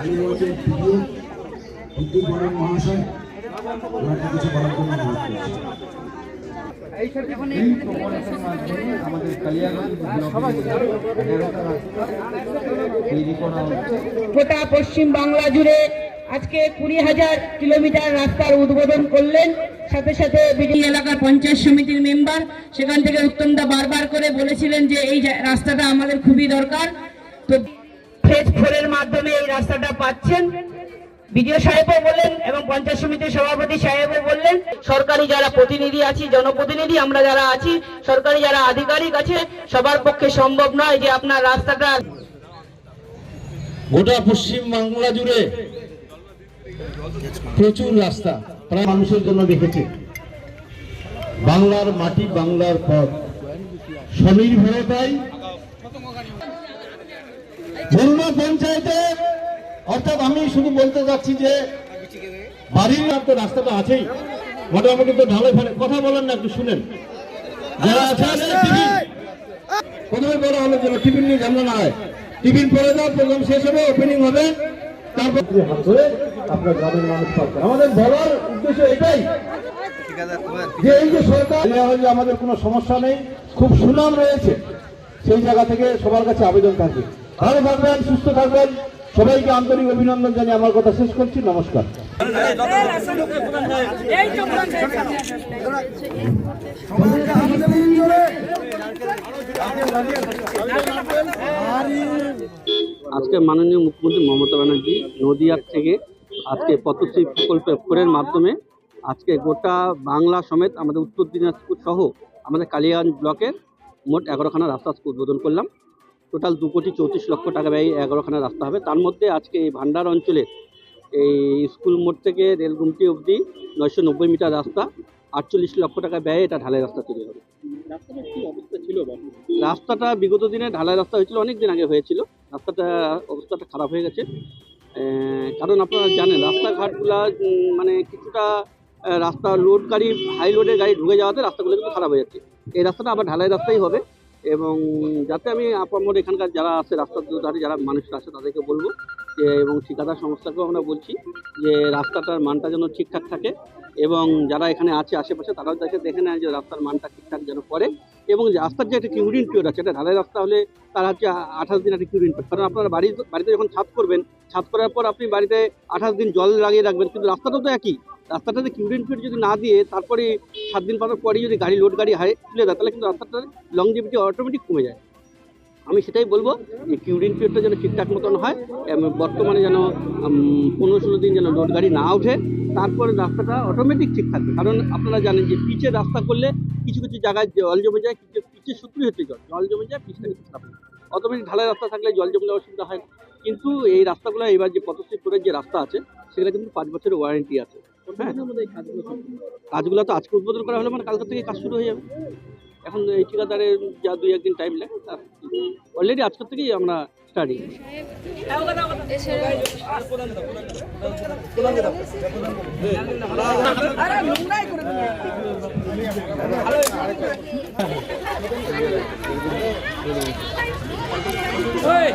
হচ্ছে গোটা পশ্চিম বাংলা জুড়ে আজকে কুড়ি হাজার কিলোমিটার রাস্তার উদ্বোধন করলেন। সাথে সাথে বিডি এলাকার পঞ্চায়েত সমিতির মেম্বার সেখান থেকে উত্তমদা বারবার করে বলেছিলেন যে এই রাস্তাটা আমাদের খুবই দরকার। তো ফেজ ফোরের মাধ্যমে এই রাস্তাটা পাচ্ছেন। বিডিও সাহেবও বললেন এবং পঞ্চায়েত সমিতির সভাপতি সাহেবও বললেন, সরকারি যারা প্রতিনিধি আছি, জনপ্রতিনিধি, আমরা যারা আছি, সরকারি যারা আধিকারিক আছে, সবার পক্ষে সম্ভব নয় যে আপনার রাস্তাটা গোটা পশ্চিম বাংলা জুড়ে প্রচুর রাস্তা, প্রায় মানুষের জন্য রেখেছে বাংলার মাটি বাংলার পথ। স্বনির্ভরতাই বরুণা পঞ্চায়েতে, অর্থাৎ আমি শুধু বলতে চাচ্ছি যে বাড়ির তো রাস্তাটা আছেই। মোটামুটি তো ঢালে ফেলে। কথা বলেন না, একটু শুনেন। যারা আছে প্রথমে বড় হলো যে টিফিন নিয়ে ঝামেলা না হয়। টিফিন পরে দাও, প্রোগ্রাম শেষ হবে ওপেনিং হবে। তারপর হাত ধরে আপনার গ্রামের মানুষ আমাদের বলার উদ্দেশ্য এটাই। যে এই যে সরকার আমাদের কোনো সমস্যা নেই। খুব সুনাম রয়েছে। সেই জায়গা থেকে সবার কাছে আবেদন থাকবে। ভালো থাকবেন, সুস্থ থাকবেন। সবাইকে আন্তরিক অভিনন্দন জানিয়ে আমার কথা শেষ করছি। নমস্কার। আজকে মাননীয় মুখ্যমন্ত্রী মমতা ব্যানার্জি নদিয়ার থেকে আজকে পদ্মশ্রী প্রকল্প ফোরের মাধ্যমে আজকে গোটা বাংলা সমেত আমাদের উত্তর দিনাজপুর সহ আমাদের কালিয়াগঞ্জ ব্লকের মোট এগারোখানা রাস্তা উদ্বোধন করলাম। টোটাল দু কোটি চৌত্রিশ লক্ষ টাকা ব্যয় এগারোখানা রাস্তা হবে। তার মধ্যে আজকে এই ভান্ডার অঞ্চলের এই স্কুল মোড় থেকে রেলগুমটি অবধি নয়শো নব্বই মিটার রাস্তা আটচল্লিশ লক্ষ টাকা ব্যয়ে এটা ঢালাই রাস্তা তৈরি হবে। রাস্তাটা কি অবস্থা ছিল রাস্তাটা বিগত দিনে ঢালাই রাস্তা হয়েছিল অনেক দিন আগে হয়েছিল। রাস্তাটা অবস্থাটা খারাপ হয়ে গেছে। কারণ আপনারা জানেন রাস্তাঘাটগুলা মানে কিছুটা রাস্তা লোড গাড়ি হাই লোডের গাড়ি ঢুকে যাওয়াতে রাস্তাগুলো কিন্তু খারাপ হয়ে যাচ্ছে। এই রাস্তাটা আবার ঢালাই রাস্তাই হবে। এবং যাতে আমি আপামর এখানকার যারা আছে, রাস্তার দুধারে যারা মানুষ আছে, তাদেরকে বলব যে, এবং ঠিকাদার সংস্থাকেও আমরা বলছি যে, রাস্তাটার মানটা যেন ঠিকঠাক থাকে এবং যারা এখানে আছে, আশেপাশে, তারাও যাতে দেখে নেয় যে, রাস্তার মানটা ঠিকঠাক যেন করে এবং রাস্তার যে একটা কিউরিন পিরিয়ড আছে, এটা ঢালাই রাস্তা হলে তার হচ্ছে আঠাশ দিন একটা কিউরিন পিরিয়ড। কারণ আপনারা বাড়ি বাড়িতে যখন ছাদ করবেন, ছাদ করার পর আপনি বাড়িতে আঠাশ দিন জল লাগিয়ে রাখবেন, কিন্তু রাস্তাটাও তো একই। রাস্তাটাতে কিউরিন পিরিয়ড যদি না দিয়ে তারপরে সাত দিন পাওয়ার পরে যদি গাড়ি লোড গাড়ি হাই তুলে দেয় তাহলে কিন্তু রাস্তাটার লংজিভিটি অটোমেটিক কমে যায়। আমি সেটাই বলব যে কিউরিন পিরিয়ডটা যেন ঠিকঠাক মতন হয়, এবং বর্তমানে যেন পনেরো ষোলো দিন যেন লোড গাড়ি না ওঠে, তারপরে রাস্তাটা অটোমেটিক ঠিক থাকবে। কারণ আপনারা জানেন যে পিচের রাস্তা করলে কিছু কিছু জায়গায় জল জমে যায়, কিছু পিচের সূত্রই হচ্ছে জল জল জমে যায়, পিচটা কিন্তু খারাপ অটোমেটিক ঢালাই রাস্তা থাকলে জল জমলে অসুবিধা হয় কিন্তু এই রাস্তাগুলো এবার যে পথশ্রী করে যে রাস্তা আছে সেগুলো কিন্তু পাঁচ বছরের ওয়ারেন্টি আছে। হ্যাঁ। কাজগুলো তো আজকে উদ্বোধন করা হলে মানে কালকে থেকে কাজ শুরু হয়ে যাবে। এখন এই ঠিকাদারের যা দুই একদিন টাইম লাগে অলরেডি আজকের থেকেই আমরা স্টার্টিং এই।